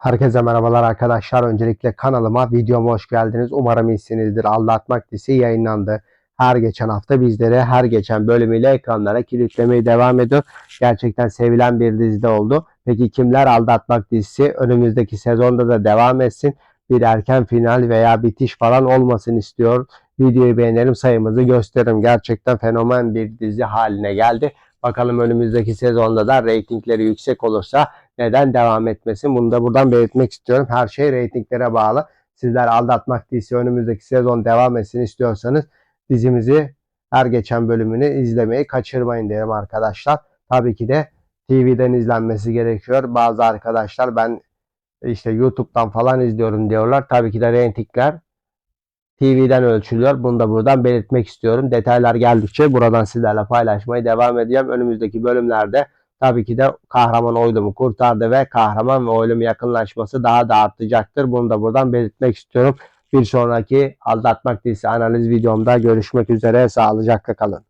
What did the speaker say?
Herkese merhabalar arkadaşlar. Öncelikle kanalıma, videoma hoş geldiniz. Umarım iyisinizdir. Aldatmak dizisi yayınlandı. Her geçen hafta bizlere her geçen bölümüyle ekranlara kilitlemeye devam ediyor. Gerçekten sevilen bir dizide oldu. Peki kimler Aldatmak dizisi önümüzdeki sezonda da devam etsin? Bir erken final veya bitiş falan olmasın istiyor. Videoyu beğenelim sayımızı gösterim. Gerçekten fenomen bir dizi haline geldi. Bakalım önümüzdeki sezonda da reytingleri yüksek olursa neden devam etmesin? Bunu da buradan belirtmek istiyorum. Her şey reytinglere bağlı. Sizler aldatmak dizisi önümüzdeki sezon devam etsin istiyorsanız dizimizi her geçen bölümünü izlemeyi kaçırmayın derim arkadaşlar. Tabii ki de TV'den izlenmesi gerekiyor. Bazı arkadaşlar ben işte YouTube'dan falan izliyorum diyorlar. Tabii ki de reytingler TV'den ölçülüyor. Bunu da buradan belirtmek istiyorum. Detaylar geldikçe buradan sizlerle paylaşmaya devam edeceğim. Önümüzdeki bölümlerde tabii ki de kahraman oylumu kurtardı ve kahraman ve oylum yakınlaşması daha da artacaktır. Bunu da buradan belirtmek istiyorum. Bir sonraki aldatmak dizisi analiz videomda görüşmek üzere. Sağlıcakla kalın.